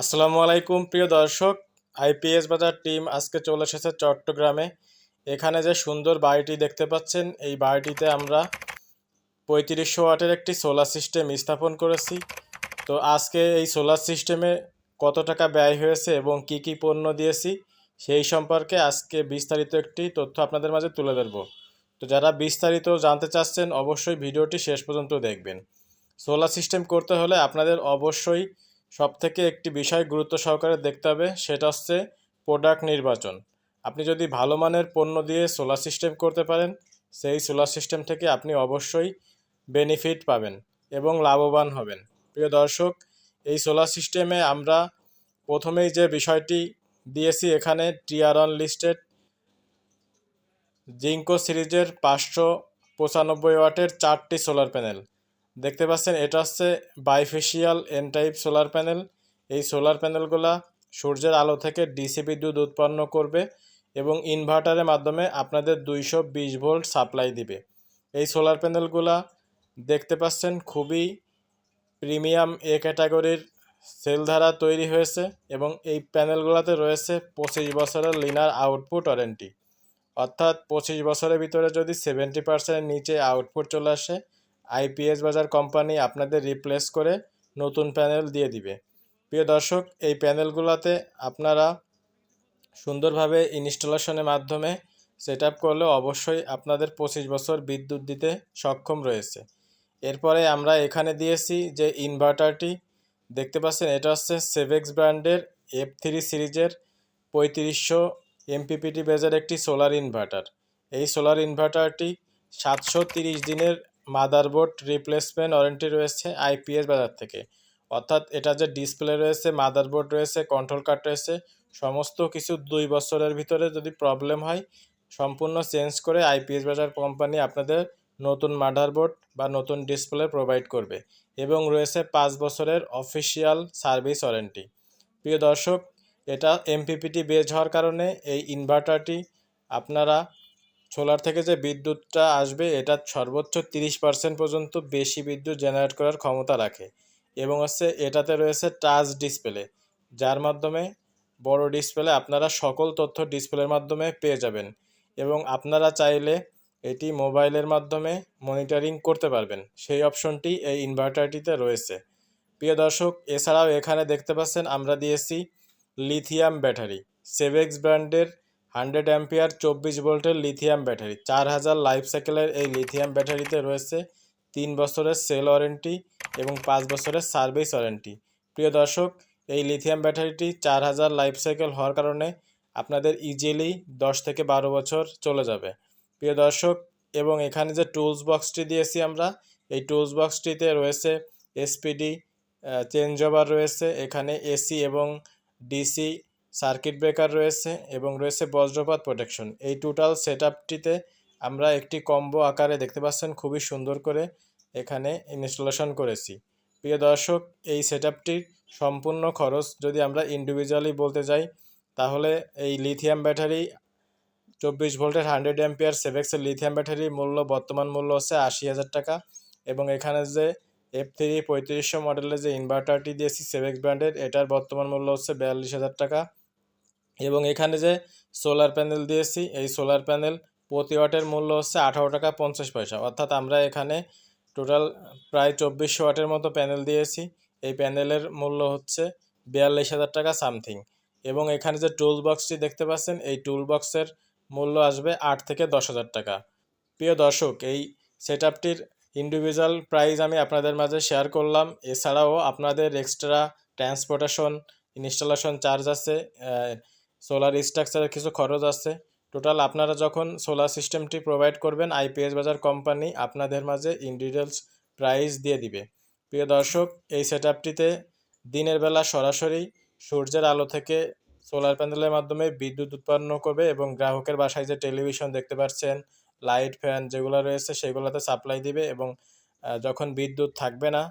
আসসালামু আলাইকুম, প্রিয় দর্শক। আইপিএস বাজার টিম আজকে চলে এসেছে চট্টগ্রামে। এখানে যে সুন্দর বাড়িটি দেখতে পাচ্ছেন, এই বাড়িটিতে আমরা পঁয়ত্রিশশো ওয়াটের একটি সোলার সিস্টেম স্থাপন করেছি। তো আজকে এই সোলার সিস্টেমে কত টাকা ব্যয় হয়েছে এবং কি কি পণ্য দিয়েছি, সেই সম্পর্কে আজকে বিস্তারিত একটি তথ্য আপনাদের মাঝে তুলে ধরবো। তো যারা বিস্তারিত জানতে চাচ্ছেন, অবশ্যই ভিডিওটি শেষ পর্যন্ত দেখবেন। সোলার সিস্টেম করতে হলে আপনাদের অবশ্যই সব থেকে একটি বিষয় গুরুত্ব সহকারে দেখতে হবে, সেটা হচ্ছে প্রোডাক্ট নির্বাচন। আপনি যদি ভালো মানের পণ্য দিয়ে সোলার সিস্টেম করতে পারেন, সেই সোলার সিস্টেম থেকে আপনি অবশ্যই বেনিফিট পাবেন এবং লাভবান হবেন। প্রিয় দর্শক, এই সোলার সিস্টেমে আমরা প্রথমেই যে বিষয়টি দিয়েছি এখানে টিয়ারন লিস্টেড জিঙ্কো সিরিজের পাঁচশো পঁচানব্বই ওয়াটের চারটি সোলার প্যানেল দেখতে পাচ্ছেন, এটা হচ্ছে bifacial N type solar panel এই সোলার প্যানেলগুলা সূর্যের আলো থেকে ডিসি বিদ্যুৎ উৎপন্ন করবে এবং ইনভার্টারের মাধ্যমে আপনাদের দুইশো বিশ ভোল্ট সাপ্লাই দিবে। এই সোলার প্যানেলগুলা দেখতে পাচ্ছেন, খুবই প্রিমিয়াম এ ক্যাটাগরির সেল দ্বারা তৈরি হয়েছে এবং এই প্যানেলগুলোতে রয়েছে পঁচিশ বছরের লিনার আউটপুট ওয়ারেন্টি অর্থাৎ পঁচিশ বছরের ভিতরে যদি সেভেন্টি পার্সেন্টের নিচে আউটপুট চলে আসে আইপিএস বাজার কোম্পানি আপনাদের রিপ্লেস করে নতুন প্যানেল দিয়ে দিবে। প্রিয় দর্শক, এই প্যানেলগুলোতে আপনারা সুন্দরভাবে ইনস্টলেশনের মাধ্যমে সেট আপ করলে অবশ্যই আপনাদের পঁচিশ বছর বিদ্যুৎ দিতে সক্ষম রয়েছে। এরপরে আমরা এখানে দিয়েছি যে ইনভার্টারটি দেখতে পাচ্ছেন, এটা হচ্ছে সেভেক্স ব্র্যান্ডের এফ থ্রি সিরিজের পঁয়ত্রিশশো এমপিপিটি বেজের একটি সোলার ইনভার্টার এই সোলার ইনভার্টারটি সাতশো তিরিশ দিনের মাদারবোর্ড রিপ্লেসমেন্ট ওয়ারেন্টি রয়েছে আইপিএস বাজার থেকে। অর্থাৎ এটা যে ডিসপ্লে রয়েছে, মাদারবোর্ড রয়েছে, কন্ট্রোল কার্ড রয়েছে, সমস্ত কিছু দুই বছরের ভিতরে যদি প্রবলেম হয়, সম্পূর্ণ চেঞ্জ করে আইপিএস বাজার কোম্পানি আপনাদের নতুন মাদারবোর্ড বা নতুন ডিসপ্লে প্রোভাইড করবে এবং রয়েছে পাঁচ বছরের অফিসিয়াল সার্ভিস ওয়ারেন্টি। প্রিয় দর্শক, এটা এমপিপিটি বেজ হওয়ার কারণে এই ইনভার্টারটি আপনারা সোলার থেকে যে বিদ্যুৎটা আসবে, এটা সর্বোচ্চ তিরিশ পার্সেন্ট পর্যন্ত বেশি বিদ্যুৎ জেনারেট করার ক্ষমতা রাখে। এবং হচ্ছে এটাতে রয়েছে টাচ ডিসপ্লে যার মাধ্যমে বড় ডিসপ্লে আপনারা সকল তথ্য ডিসপ্লের মাধ্যমে পেয়ে যাবেন। এবং আপনারা চাইলে এটি মোবাইলের মাধ্যমে মনিটরিং করতে পারবেন। সেই অপশনটি এই ইনভার্টারটিতে রয়েছে। প্রিয় দর্শক, এছাড়াও এখানে দেখতে পাচ্ছেন আমরা দিয়েছি লিথিয়াম ব্যাটারি সেভেক্স ব্র্যান্ডের হান্ড্রেড অ্যাম্পিয়ার, চব্বিশ ভোল্টের লিথিয়াম ব্যাটারি। চার হাজার লাইফ সাইকেলের এই লিথিয়াম ব্যাটারিতে রয়েছে তিন বছরের সেল ওয়ারেন্টি এবং পাঁচ বছরের সার্ভিস ওয়ারেন্টি। প্রিয় দর্শক, এই লিথিয়াম ব্যাটারিটি চার হাজার লাইফ সাইকেল হওয়ার কারণে আপনাদের ইজিলি দশ থেকে বারো বছর চলে যাবে। প্রিয় দর্শক, এবং এখানে যে টুলস বক্সটি দিয়েছি আমরা, এই টুলস বক্সটিতে রয়েছে এসপিডি চেঞ্জ ওভার রয়েছে, এখানে এসি এবং ডিসি সার্কিট ব্রেকার রয়েছে এবং রয়েছে বজ্রপাত প্রোটেকশন এই টোটাল সেট আপটিতে আমরা একটি কম্বো আকারে দেখতে পাচ্ছেন, খুবই সুন্দর করে এখানে ইনস্টলেশন করেছি। প্রিয় দর্শক, এই সেট আপটির সম্পূর্ণ খরচ যদি আমরা ইন্ডিভিজুয়ালি বলতে যাই, তাহলে এই লিথিয়াম ব্যাটারি চব্বিশ ভোল্টের হান্ড্রেড অ্যাম্পিয়ার সেভেক্সের লিথিয়াম ব্যাটারির মূল্য, বর্তমান মূল্য হচ্ছে আশি হাজার টাকা এবং এখানে যে এফ থ্রি পঁয়ত্রিশশো মডেলের যে ইনভার্টারটি দিয়েছি সেভেক্স ব্র্যান্ডের এটার বর্তমান মূল্য হচ্ছে বিয়াল্লিশ হাজার টাকা। এবং এখানে যে সোলার প্যানেল দিয়েছি, এই সোলার প্যানেল প্রতি ওয়াটের মূল্য হচ্ছে আঠারো টাকা পঞ্চাশ পয়সা। অর্থাৎ আমরা এখানে টোটাল প্রায় চব্বিশশো ওয়াটের মতো প্যানেল দিয়েছি। এই প্যানেলের মূল্য হচ্ছে বিয়াল্লিশ হাজার টাকা সামথিং এবং এখানে যে টুল বক্সটি দেখতে পাচ্ছেন, এই টুল বক্সের মূল্য আসবে আট থেকে দশ হাজার টাকা। প্রিয় দর্শক, এই সেট আপটির ইন্ডিভিজুয়াল প্রাইস আমি আপনাদের মাঝে শেয়ার করলাম। এছাড়াও আপনাদের এক্সট্রা ট্রান্সপোর্টেশন ইনস্টলেশন চার্জ আছে সোলার স্ট্রাকচারের কিছু খরচ আছে। টোটাল আপনারা যখন সোলার সিস্টেমটি প্রোভাইড করবেন আইপিএস বাজার কোম্পানি আপনাদের মাঝে ইন্ডিভিজুয়ালস প্রাইস দিয়ে দিবে। প্রিয় দর্শক, এই সেট দিনের বেলা সরাসরি সূর্যের আলো থেকে সোলার প্যানেলের মাধ্যমে বিদ্যুৎ উৎপন্ন করবে এবং গ্রাহকের বাসায় যে টেলিভিশন দেখতে পাচ্ছেন লাইট ফ্যান যেগুলো রয়েছে সেগুলোতে সাপ্লাই দিবে এবং যখন বিদ্যুৎ থাকবে না,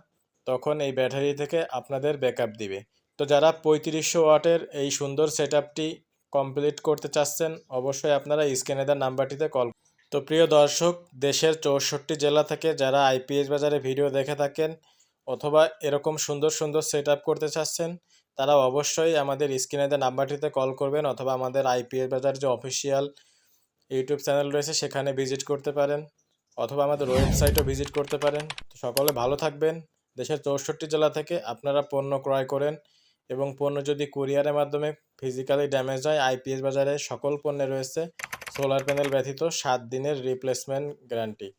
তখন এই ব্যাটারি থেকে আপনাদের ব্যাকআপ দিবে। তো যারা পঁয়ত্রিশশো ওয়াটের এই সুন্দর সেট কমপ্লিট করতে চাচ্ছেন, অবশ্যই আপনারা স্ক্রিনে নাম্বারটিতে কল তো প্রিয় দর্শক, দেশের চৌষট্টি জেলা থেকে যারা আইপিএস বাজারে ভিডিও দেখে থাকেন অথবা এরকম সুন্দর সুন্দর সেট করতে চাচ্ছেন, তারা অবশ্যই আমাদের স্ক্রিনে নাম্বারটিতে কল করবেন অথবা আমাদের আইপিএস বাজার যে অফিসিয়াল ইউটিউব চ্যানেল রয়েছে, সেখানে ভিজিট করতে পারেন অথবা আমাদের ওয়েবসাইটও ভিজিট করতে পারেন। সকলে ভালো থাকবেন। দেশের চৌষট্টি জেলা থেকে আপনারা পণ্য ক্রয় করেন। এবং পণ্য যদি কুরিয়ারের মাধ্যমে ফিজিক্যালি ড্যামেজ হয় আইপিএস বাজারে সকল পণ্যে রয়েছে সোলার প্যানেল ব্যথিত সাত দিনের রিপ্লেসমেন্ট গ্যারান্টি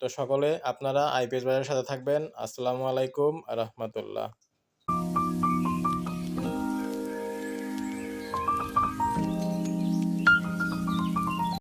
তো সকলে আপনারা আইপিএস বাজারের সাথে থাকবেন। আসসালামু আলাইকুম রহমতুল্লাহ।